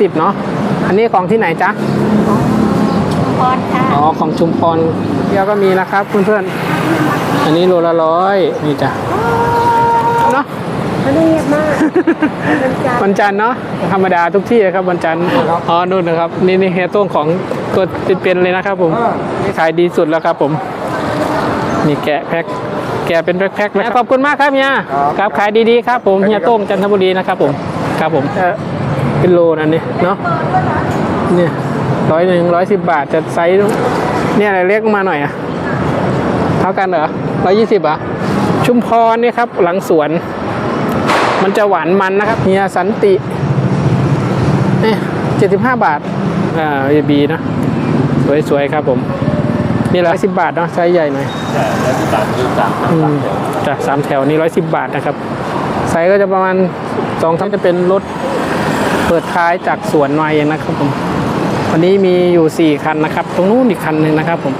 สิบเนาะ อันนี้ของที่ไหนจ๊ะพรค่ะอ๋อ ของชุมพรเดียวก็มีนะครับเพื่อนๆ อันนี้โลละร้อยนี่จ้ะ เนาะ มันเงียบมากมันจะวันจันทร์เนาะ ธรรมดาทุกที่นะครับวันจันทร์ อ๋อ นู่นนะครับ นี่นี่เฮียโต้งของตัวเป็นๆเลยนะครับผมนี่ขายดีสุดแล้วครับผม นี่แกะแพ็ค แกะเป็นแพ็คๆเลยขอบคุณมากครับเฮียครับขายดีๆครับผม เฮียโต้งจันทบุรีนะครับผม ครับผม เออเป็นโลนั่นนี่เนาะเนี่ยร้อยหนึ่งร้อยสิบบาทจะไซส์เนี่ยอะไรเล็กมาหน่อยอะเท่ากันเหรอร้อยยี่สิบอะชุมพรเนี่ยครับ หลังสวน มันจะหวานมันนะครับเฮียสันติเนี่ยเจ็ดสิบห้าบาทอ่าเอบีนะ สวยๆครับผม นี่ร้อยสิบบาทเนาะไซส์ใหญ่หน่อยใช่แล้วที่ตามที่ตามอืมจากสามแถวนี้ร้อยสิบบาทนะครับไซส์ก็จะประมาณสองท่านจะเป็นรถ เปิดท้ายจากสวนมาเองนะครับผมวันนี้มีอยู่ 4 คันนะครับ ตรงนู้นอีกคันหนึ่งนะครับผม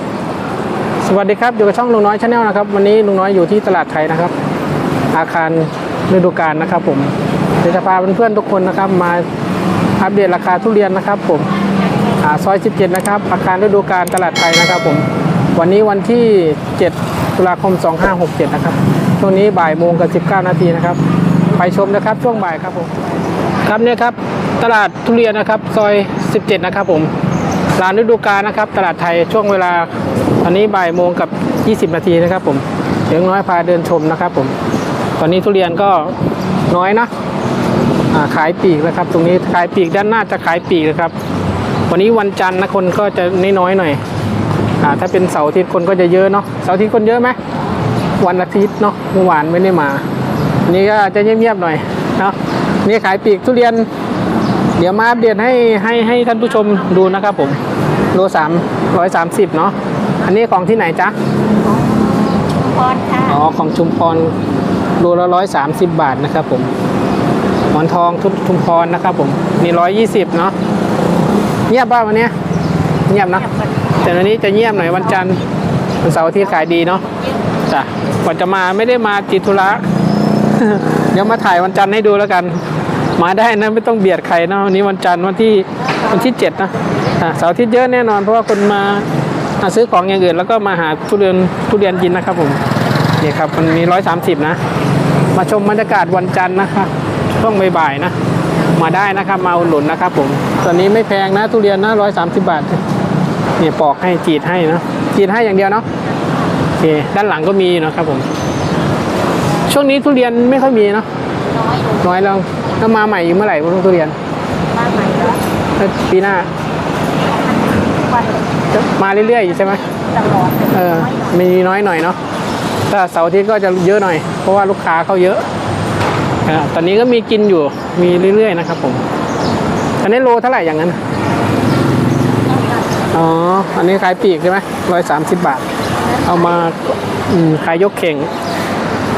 สวัสดีครับอยู่กับช่องลุงน้อยชาแนลนะครับ วันนี้ลุงน้อยอยู่ที่ตลาดไทยนะครับ อาคารฤดูกาลนะครับผมเดี๋ยวจะพาเพื่อนๆทุกคนนะครับ มาอัปเดตราคาทุเรียนนะครับ ผมอ่าซอย 17 นะครับ อาคารฤดูกาลตลาดไทยนะครับผมวันนี้วันที่ 7 ตุลาคม 2567 นะครับช่วงนี้บ่ายโมงกับ 19 นาทีนะครับ ไปชมนะครับช่วงบ่ายครับผมครับเนี่ยครับ ตลาดทุเรียนนะครับซอย 17 นะครับผมร้านฤดูกาลนะครับ ตลาดไทยช่วงเวลาตอนนี้บ่ายโมงกับ 20 นาทีนะครับผมเดี๋ยวน้อยพาเดินชมนะครับผมตอนนี้ทุเรียนก็น้อยนะาขายปีกนะครับ ตรงนี้ขายปีกด้านหน้าจะขายปีกนะครับ วันนี้วันจันทร์นะคนก็จะน้อยๆหน่อยอถ้าเป็นเสาร์อาทิตย์คนก็จะเยอะเนาะเสาร์อาทิตย์คนเยอะไหมวันอาทิตย์เนาะเมื่อวานไม่ได้มาอันนี้ก็จะเงียบๆหน่อยเนาะนี่ขายปีกทุเรียน เดี๋ยวมาอัปเดตให้ให้ให้ท่านผู้ชมดูนะครับผมโลสามร้อยสามสิบเนาะอันนี้ของที่ไหนจ๊ะพรค่ะอ๋อของชุมพรโลละร้อยสามสิบบาทนะครับผมหมอนทองทุชุมพรนะครับผมมีร้อยยี่สิบเนาะเงียบบ้าวันเนี้ยเงียบนะแต่วันนี้จะเงียบหน่อยวันจันทร์วันเสาร์อาที่ขายดีเนาะจ้ะก่อนจะมาไม่ได้มาติดธุระเดี๋ยวมาถ่ายวันจันทร์ให้ดูแล้วกัน มาได้นะ ไม่ต้องเบียดใครนะวันนี้วันจันทร์วันที่วันที่เจ็ดนะเสาร์อาทิตย์เยอะแน่นอนเพราะว่าคนมามาซื้อของอย่างอื่น แล้วก็มาหาทุเรียนทุเรียนกินนะครับผมนี่ครับมันมีร้อยสามสิบนะ มาชมบรรยากาศวันจันทร์นะครับช่วงบ่ายๆนะ มาได้นะครับมาอุดหนุนนะครับผมตอนนี้ไม่แพงนะทุเรียนนะร้อยสามสิบบาทเนี่ยปอกให้จีดให้นะจีดให้อย่างเดียวเนาะโอเคด้านหลังก็มีนะครับผม ช่วงนี้ทุเรียนไม่ค่อยมีเนาะน้อยน้อยแล้ว แล้วมาใหม่อีกเมื่อไหร่พวกทุเรียน บ้านใหม่แล้วปีหน้าวันจะมาเรื่อยๆอยู่ใช่ไหมตลอดเออมีน้อยหน่อยเนาะ ถ้าเสาร์อาทิตย์ก็จะเยอะหน่อย เพราะว่าลูกค้าเข้าเยอะอ่าตอนนี้ก็มีกินอยู่ มีเรื่อยๆนะครับผม อันนี้โลเท่าไหร่อย่างนั้น อ๋อ อันนี้ขายปีกใช่ไหมร้อยสามสิบบาท เอามาอืมขายยกเข่ง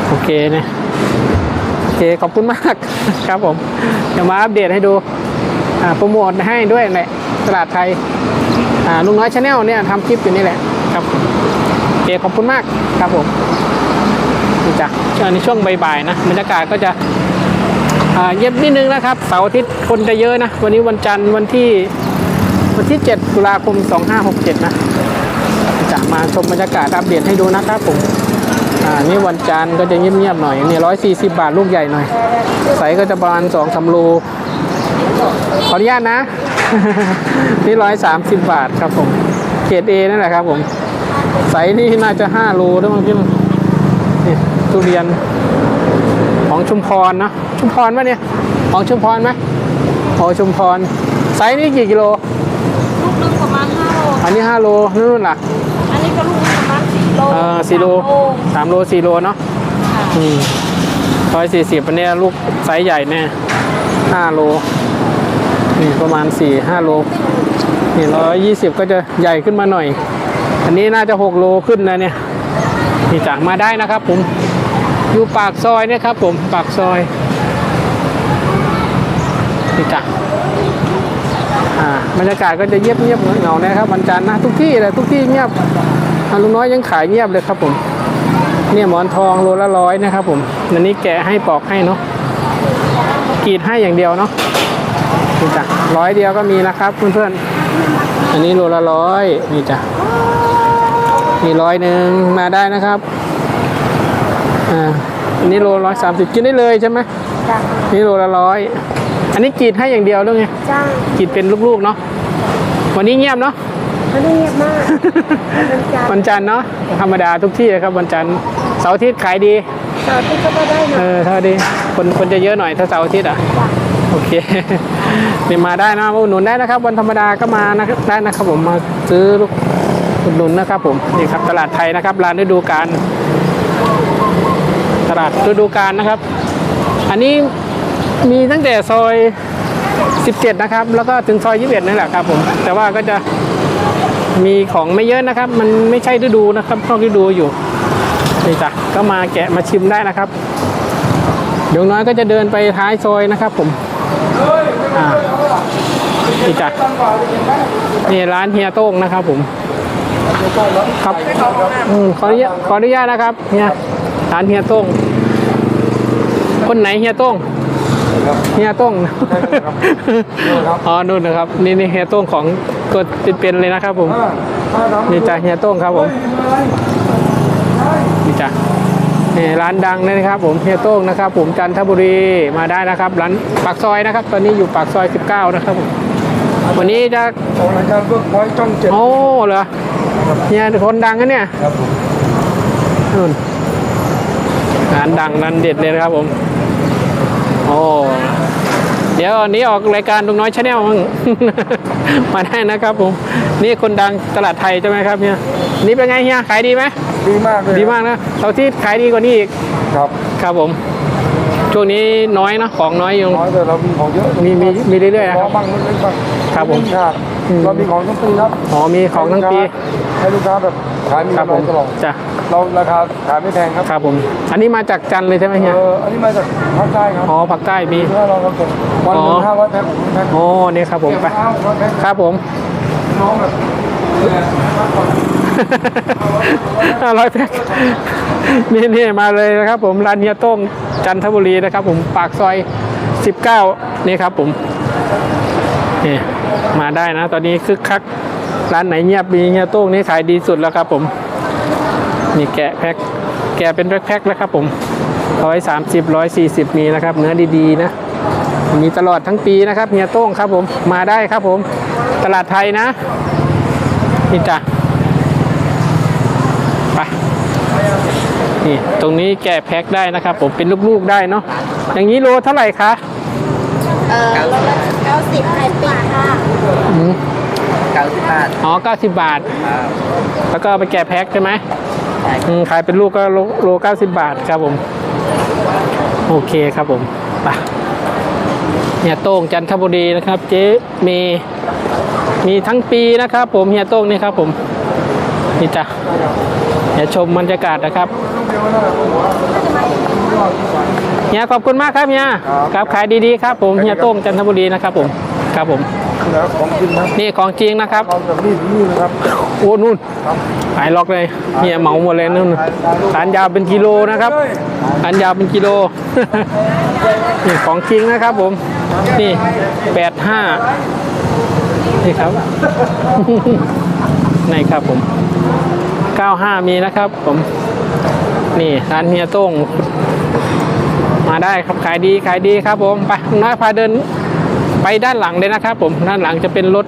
โอเคเนี่ย เคขอบคุณมากครับผมเดี๋ยวมาอัปเดตให้ดูโปรโมทให้ด้วยแหละตลาดไทยลุงน้อยชาแนลเนี่ยทำคลิปอยู่นี่แหละครับโอเคขอบคุณมากครับผมดีจ้ะช่วงในช่วงบ่ายๆนะบรรยากาศก็จะเย็บนิดนึงนะครับเสาร์อาทิตย์คนจะเยอะนะ วันนี้วันจันทร์วันที่วันที่ 7 ตุลาคม 2567 นะจะมาชมบรรยากาศอัปเดตให้ดูนะครับผม อ่านี่วันจันทร์ก็จะเงียบๆหน่อยนี่140บบาทลูกใหญ่หน่อย ใสก็จะประมาณ2 3โลขออนุญาตนะ นี่130บบาทครับผมเกรดเอนั่นแหละครับผมใสนี่น่าจะ5โลด้วยมั้งพี่มนี่ทุเรียนของชุมพรนะชุมพรปะเนี่ยของชุมพรไหมของชุมพรไซส์นี่กี่กิโล ลูกนึงประมาณห้าโล อันนี้ 5 โลนู่นล่ะ โลเออสี่โลสาม3โล4โลเนาะค่ะอืมร้อยสี่สิบอันเนี้ยลูกไซส์ใหญ่แน่5โลนี่ประมาณ4 5โลนี่ร้อยยี่สิบก็จะใหญ่ขึ้นมาหน่อย อันนี้น่าจะ6โลขึ้นนะเนี่ยนี่จากมาได้นะครับผมอยู่ปากซอยเนี่ยครับผมปากซอยนี่จ้ะอ่าบรรยากาศก็จะเงียบเงียบๆเหงาๆนะครับวันจันทร์นะทุกที่เลยทุกที่เงียบอ่า ลุงน้อยยังขายเงียบเลยครับผม เนี่ยหมอนทองโลละร้อยนะครับผมอันนี้แกะให้ปอกให้เนาะกรีดให้อย่างเดียวเนาะนี่จ้ะร้อยเดียวก็มีนะครับเพื่อนๆอันนี้โลละร้อยนี่จ้ะมีร้อยหนึ่งมาได้นะครับอ่าอันนี้โลร้อยสามสิบกินได้เลยใช่ไหมจ้านี่โลละร้อยอันนี้กรีดให้อย่างเดียวหรือไงจ้ากรีดเป็นลูกๆเนาะวันนี้เงียบเนาะ ไม่ได้เงียบมากเป็นจ้าวันจันทร์เนาะธรรมดาทุกที่ครับวันจันทร์เสาร์อาทิตย์ขายดีเสาร์ที่ก็ได้หเอน่อยอเท่าดีคนคนจะเยอะหน่อยถ้าเสาร์อาทิตย์อะจ้าโอเคนี่มาได้นะมาอุดหนุนได้นะครับ วันธรรมดาก็มานะครับได้นะครับผมมาซื้อลูกอุดหนุนนะครับผมนี่ครับตลาดไทยนะครับร้านฤดูกาลตลาดฤดูกาลนะครับ อันนี้มีตั้งแต่ซอย 17 นะครับ แล้วก็ถึงซอย 21นี่แหละครับผม แต่ว่าก็จะ มีของไม่เยอะนะครับ มันไม่ใช่ฤดูนะครับนอกฤดูอยู่นี่จ้ะก็มาแกะมาชิมได้นะครับ เดี๋ยวน้อยก็จะเดินไปท้ายซอยนะครับ ผมอ่านี่จ้ะนี่ร้านเฮียโต้งนะครับผมครับอืมขออนุญาตขออนุญาตนะครับเฮียร้านเฮียโต้งคนไหนเฮียโต้งเฮียโต้งอ๋อนู่นนะครับ นี่นี่เฮียโต้งของ ตัวเป็นๆเลยนะครับผมนี่จ้ะเฮียโต้งครับผมนี่จ้ะนี่ร้านดังเลยนะครับ ผมเฮียโต้งนะครับ ผมจันทบุรีมาได้นะครับ ร้านปากซอยนะครับ ตอนนี้อยู่ปากซอย 19 นะครับผมวันนี้จะของรายการเวิร์กพอยต์ช่องเจ็ดโอ้เหรอเฮียคนดังนะเนี่ยครับผมนู่นร้านดังร้านเด็ดเลยนะครับผม โอ้ เดี๋ยวอันนี้ออกรายการลุงน้อยชาแนลมั้งมาได้นะครับผม นี่คนดังตลาดไทยใช่ไหมครับเฮียนี่เป็นไงเฮียขายดีไหมดีมากเลยดีมากนะเราที่ขายดีกว่านี้อีกครับครับผมช่วงนี้น้อยนะของน้อยอยู่น้อยแต่เรามีของเยอะมีมีมีเรื่อยๆนะขคอรับบ้างเล็กๆบ้างครับผมครับอืมเรามีของทั้งปีครับอ๋อมีของทั้งปีให้ลูกค้าแบบขายมีครับกำผไรมตลอดจ้ะ เราราคาขายไม่แพงครับครับผม อันนี้มาจากจันทร์เลยใช่ไหมเฮียเอออันนี้มาจากภาคใต้ครับอ๋อภาคใต้มีถ้าเราเราส่งวันหนึ่อ๋งอห้าร้อยแพ็คหกแพ็คโอ้นี่ครับผมไปห้าร้อยแพ็คครับผมน้องแบบห้าร้อยแพ็คนี่นี่มาเลยนะครับผมร้านเฮียโต้งจันทบุรีนะครับผมปากซอย19นี่ครับผมนี่มาได้นะ ตอนนี้คึกคักร้านไหนเงียบมีเฮียโต้งนี่ขายดีสุดแล้วครับผม นี่แกะแพ็คแกะเป็นแพ็คๆแล้วครับผมร้อยสามสิบร้อยสี่สิบมีนะครับเนื้อดีๆนะ มีตลอดทั้งปีนะครับเฮียโต้งครับผมมาได้ครับผม ตลาดไทยนะนี่จ้ะไปนี่ตรงนี้แกะแพ็คได้นะครับ ผมเป็นลูกๆได้เนาะอย่างนี้โลเท่าไหร่คะเออโลละเก้าสิบไข่ปีกค่ะอืมเก้าสิบบาทอ๋อ90บาทครับแล้วก็เอาไปแกะแพ็คใช่ไหม ใช่อืมขายเป็นลูกก็โลโล90บาทครับผม โอเคครับผมไปเฮียโต้งจันทบุรีนะครับ เจ๊มีมีทั้งปีนะครับ ผมเฮียโต้งนี่ครับผมนี่จ้ะเดี๋ยวชมบรรยากาศนะครับเฮียขอบคุณมากครับเฮียครับขายดีๆครับ ผมเฮียโต้งจันทบุรีนะครับผม ครับผมแล้วของกินนะนี่ของจริงนะครับเราแบบนี้นี่นะครับโอ้นู่นครับหายล็อกเลยเฮียเหมาหมดเลยนู่นฐานยาวเป็นกิโลนะครับฐานยาวเป็นกิโลนี่ของจริงนะครับผม นี่แปดห้านี่ครับนี่ครับผมเก้าห้ามีนะครับผม นี่ร้านเฮียโต้งมาได้ครับขายดีขายดีครับผม ไปลุงน้อยพาเดิน ไปด้านหลังเลยนะครับ ผมด้านหลังจะเป็นรถ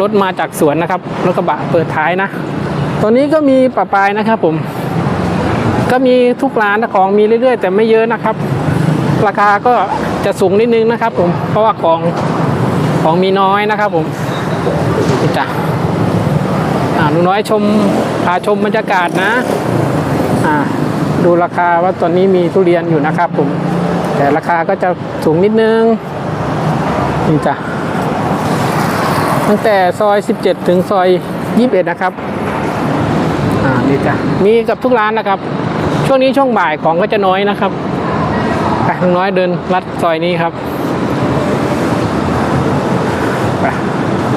รถมาจากสวนนะครับรถกระบะเปิดท้ายนะตัวนี้ก็มีปะปายนะครับ ผม ก็มีทุกร้านของมีเรื่อยๆ แต่ไม่เยอะนะครับ ราคาก็จะสูงนิดนึงนะครับ ผมเพราะว่าของของมีน้อยนะครับ ผมนี่จ้ะอ่าหนูน้อยชมพาชมบรรยากาศนะอ่าดูราคาว่าตอนนี้มีทุเรียนอยู่นะครับ ผม แต่ราคาก็จะสูงนิดนึง นี่จ้ะตั้งแต่ซอย 17 ถึงซอย 21 นะครับ อ่า นี่จ้ะ มีกับทุกร้านนะครับ ช่วงนี้ช่วงบ่ายของก็จะน้อยนะครับไปลุงน้อยเดินลัดซอยนี้ครับไป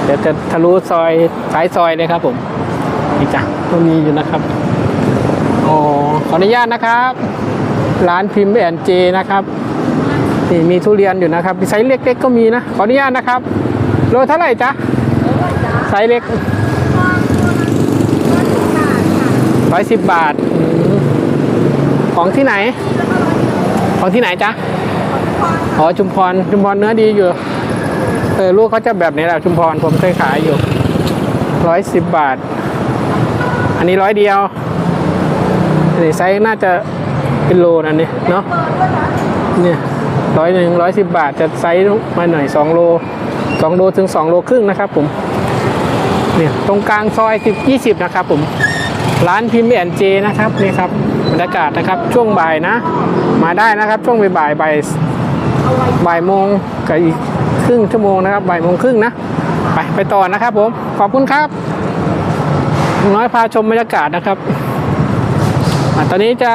เดี๋ยวจะทะลุซอยสายซอยเลยครับผม นี่จ้ะก็มีอยู่นะครับอ๋อขออนุญาตนะครับ ร้านพิมพ์แอนเจนะครับ นี่มีทุเรียนอยู่นะครับไซส์เล็กๆก็มีนะ ขออนุญาตนะครับ โลเท่าไหร่จ๊ะไซส์เล็กร้อยสิบบาท ของที่ไหน ของที่ไหนจ๊ะอ๋อชุมพรชุมพรเนื้อดีอยู่เออลูกเขาจะแบบนี้แหละชุมพรผมเคยขายอยู่ร้อยสิบบาท อันนี้ร้อยเดียวนี่ไซส์น่าจะเป็นโลนั่นนี่เนาะเนี่ย ร้อยหนึ่งร้อยสิบบาทจะไซส์มาหน่อยสองโลสองโลถึงสองโลครึ่งนะครับผมเนี่ยตรงกลางซอยสิบยี่สิบนะครับผมร้านพิมพ์แอนเจนะครับนี่ครับบรรยากาศนะครับช่วงบ่ายนะ มาได้นะครับช่วงบ่ายบ่ายบ่ายโมงกับอีกครึ่งชั่วโมงนะครับบ่ายโมงครึ่งนะไปไปต่อนะครับผมขอบคุณครับน้อยพาชมบรรยากาศนะครับอะตอนนี้จะ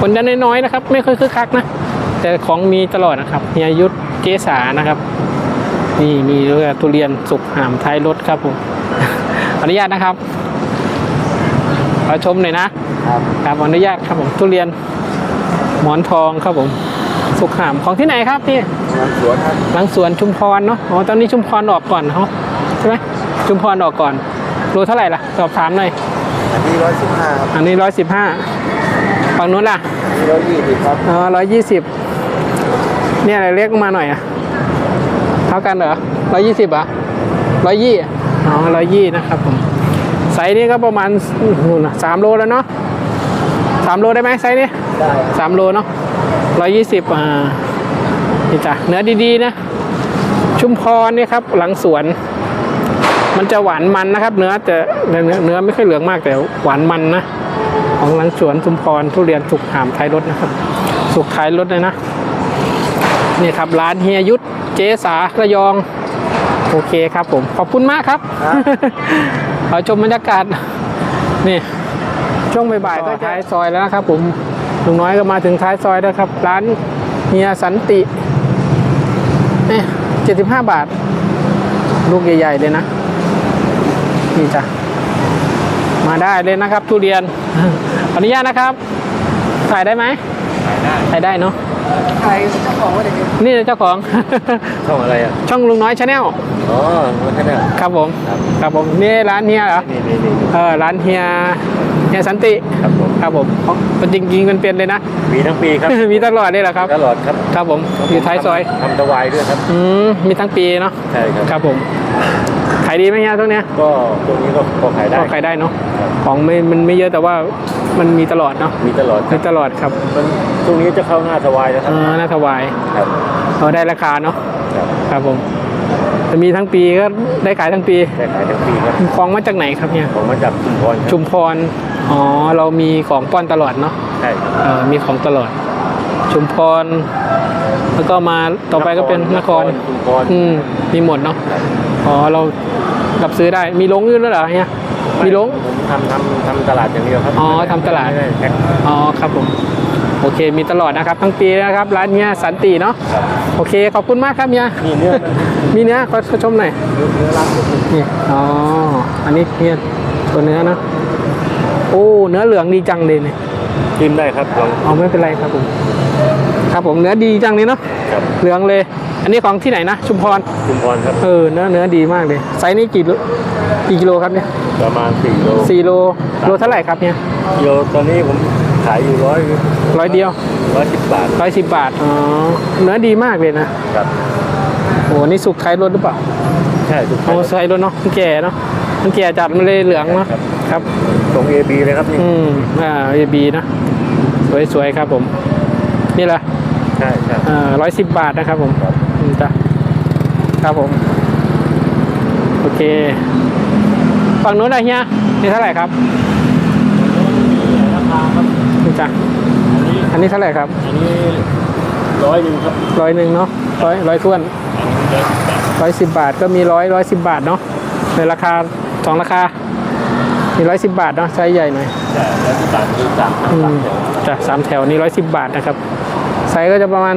คนจะน้อยๆนะครับ ไม่ค่อยคึกคักนะ แต่ของมีตลอดนะครับเฮียยุทธเกษานะครับ นี่มีเรือทุเรียนสุกหามท้ายรถครับผมขออนุญาตนะครับขอชมหน่อยนะครับครับขออนุญาตครับผมทุเรียนหมอนทองครับผม สุกหามของที่ไหนครับพี่งานสวนครับหลังสวนชุมพรเนาะอ๋อตอนนี้ชุมพรออกก่อนเขาใช่ไหมชุมพรออกก่อนรู้เท่าไหร่ล่ะสอบถามหน่อยอันนี้ร้อยสิบห้าครับอันนี้ร้อยสิบห้าฝั่งนู้นล่ะอันนี้ร้อยยี่สิบครับอ๋อร้อยยี่สิบ เนี่ยอะไรเรียกมาหน่อยอะเท่ากันเหรอร้อยยี่สิบอะร้อยยี่อ๋อร้อยยี่นะครับผมไซส์นี้ก็ประมาณนู่นะสามโลแล้วเนาะสามโลได้ไหมไซส์นี้ได้สามโลเนาะร้อยยี่สิบอ่านี่จ้ะเนื้อดีๆนะ ชุมพรเนี่ยครับ หลังสวน มันจะหวานมันนะครับ เนื้อแต่เนื้อเนื้อไม่ค่อยเหลืองมากแต่หวานมันนะ ของหลังสวนชุมพรทุเรียนสุกหามท้ายรถนะครับ สุกท้ายรถเลยนะ นี่ครับร้านเฮียยุทธเจสาระยอง โอเคครับผม ขอบคุณมากครับขอชมบรรยากาศ นี่ ช่วงบ่ายๆก็ท้ายซอยแล้วนะครับ ผมลุงน้อยก็มาถึงท้ายซอยแล้วครับ ร้านเฮียสันติเนี่ยเจ็ดสิบห้าบาท ลูกใหญ่ ๆ เลยนะ นี่จ้ะมาได้เลยนะครับ ทุเรียน ขออนุญาตนะครับถ่ายได้ไหมขายได้ถ่ายได้เนาะ ใครเจ้าของว่าจะนี่เจ้าของ ช่องอะไรอะ ช่องลุงน้อยชาแนลอ๋อมันแค่นั้นครับผมครับครับผมนี่ร้านเฮียเหรอนี่นี่นี่เออร้านเฮียเฮียสันติ ครับผม ครับผมอ๋อเป็นจริงๆเป็นเป็นเลยนะ มีทั้งปีครับ มีตลอดเลยเหรอครับ ตลอดครับ ครับผม อยู่ท้ายซอยทำตะวายด้วยครับ อืม มีทั้งปีเนาะ ใช่ครับ ครับผม ขายดีไหมเฮียช่วงเนี้ย ก็ตัวนี้ก็พอขายได้ ก็ขายได้เนาะครับของไม่ มันไม่เยอะแต่ว่ามันมีตลอดเนาะ มีตลอดคมีรับตลอดครับมัน ช่วงนี้จะเข้าหน้าถวายแล้วคเอรับอน่าถวายครับเออได้ราคาเนาะครับครับผมจะมีทั้งปีก็ได้ขายทั้งปีได้ขายทั้งปีครับของมาจากไหนครับเนี่ยของมาจากชุมพรครับชุมพร อ๋อ เรามีของป้อนตลอดเนาะใช่ครับเออมีของตลอด ชุมพร แล้วก็มาต่อไปก็เป็นนคร ชุมพรอืม มีหมดเนาะ อ๋อ เรารับซื้อได้ มีลงอยืนแล้วเหรอเนี่ย มีลงผมทำทำทำตลาดอย่างเดียวครับอ๋อทำตลาด ไม่ไแพ็คอ๋อครับผมโอเค มีตลอดนะครับทั้งปีนะครับร้านเนี้ยสันติเนาะครับโอเคขอบคุณมากครับเนียนี่เนื้อมันมีเนื้อขอขอชมหน่อยเนื้อเนื้อรักผมนี่อ๋ออันนี้เนี่ยตัวเนื้อเนาะโอ้เนื้อเหลืองดีจังเลยเนี่ยกินได้ครับลองอ๋อไม่เป็นไรครับผม ครับผมเนื้อดีจังเลยเนาะครับ เหลืองเลย อันนี้ของที่ไหนนะชุมพร ชุมพรครับ เออเนื้อเนื้อดีมากเลยไซส์นี้กี่โล กี่กิโลครับเนี่ยประมาณ4โลสี่โลโลเท่าไหร่ครับเนี่ยกิโลตอนนี้ผมขายอยู่ร้อยร้อยเดียวร้อยสิบบาทร้อยสิบบาทอ๋อเนื้อดีมากเลยนะครับโอ้นี่สุกท้ายรถหรือเปล่าใช่ทุกโอ้ท้ายรถเนาะมันแก่เนาะมันแก่จัดมันเลยเหลืองเนาะครับตรง AB เลยครับนี่อืมอ่าเอบีนะสวยๆครับผม นี่แหละใช่ใช่อ่าร้อยสิบบาทนะครับผมครับอืมจ้ะครับผม โอเค ฝั่งนู้นอะไรเฮียนี่เท่าไหร่ครับราคาครับนี่จ้ะอันนี้อันนี้เท่าไหร่ครับ อันนี้ร้อยหนึ่งครับร้อยหนึ่งเนาะร้อยร้อยท้วนอันนี้ร้อยสิบบาทร้อยสิบบาทก็มีร้อยร้อยสิบบาทเนาะในราคาสองราคามีร้อยสิบบาทเนาะไซส์ใหญ่หน่อยใช่ร้อยสิบบาทคือสามอืมสามแถวจ้ะสามแถวนี้ร้อยสิบบาทนะครับไซส์ก็จะประมาณ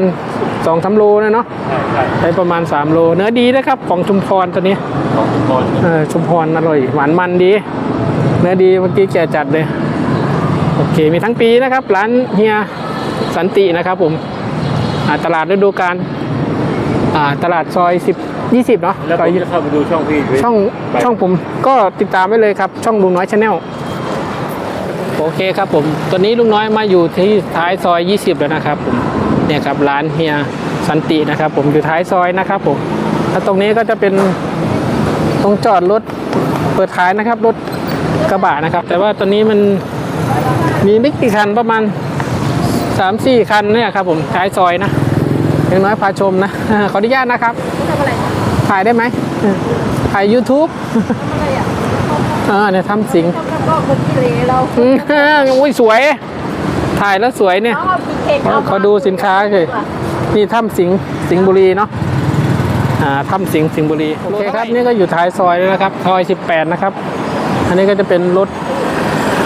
สองสามโลนะเนาะใช่ใช่ไซส์ประมาณสามโล เนื้อดีนะครับ ของชุมพรตัวนี้ของชุมพรเออชุมพรอร่อย หวานมันดี เนื้อดีเมื่อกี้แกจัดเลย โอเค มีทั้งปีนะครับ ร้านเฮียสันตินะครับผมอ่าาตลาดฤดูกาลอ่าตลาดซอย 10 20 เนาะแล้วซผอยมจะเข้าไปดูช่องพี่ด้วยช่องไปช่องผมก็ติดตามไว้เลยครับ ช่องลุงน้อยชาแนลโอเคครับผมตอนนี้ลุงน้อยมาอยู่ที่ท้ายซอย 20 แล้วนะครับผม เนี่ยครับร้านเฮียสันตินะครับ ผมอยู่ท้ายซอยนะครับผมแล้วตรงนี้ก็จะเป็นตรงจอดรถเปิดขายนะครับรถกระบะนะครับ แต่ว่าตอนนี้มันมีไม่กี่คันประมาณ3-4คันเนี่ยครับผมท้ายซอยนะอย่างน้อยพาชมนะขออนุญาตนะครับทำอะไรถ่ายได้ไหมเออถ่าย YouTube อะไรอะเออเนี่ยทำสิงทำก็คนกิเลสเราอืมอุ้ยสวย ถ่ายแล้วสวยเนี่ย น้องเอาพีเค็งขอขอดูสินค้าเลยนี่ถ้ำสิงห์สิงห์บุรีเนาะอ่าถ้ำสิงห์สิงห์บุรีโอเคครับนี่ก็อยู่ท้ายซอยแล้วนะครับซอย 18 นะครับ อันนี้ก็จะเป็นรถ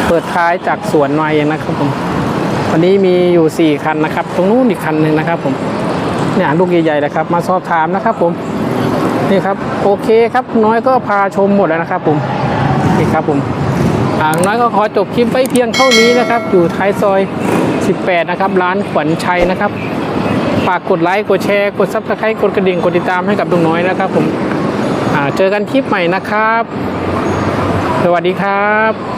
เปิดท้ายจากสวนมาเองนะครับผมวันนี้มีอยู่ 4 คันนะครับ ตรงนู้นอีกคันหนึ่งนะครับผมเนี่ยลูกใหญ่ๆนะครับ มาสอบถามนะครับผมนี่ครับโอเคครับน้อยก็พาชมหมดแล้วนะครับผมนี่ครับผมอ่าน้อยก็ขอจบคลิปไว้เพียงเท่านี้นะครับ อยู่ท้ายซอย 18 นะครับ ร้านขวัญชัยนะครับฝากกดไลค์กดแชร์กดซับสไครต์กดกระดิ่งกดติดตามให้กับลุงน้อยนะครับผมเจอกันคลิปใหม่นะครับ สวัสดีครับ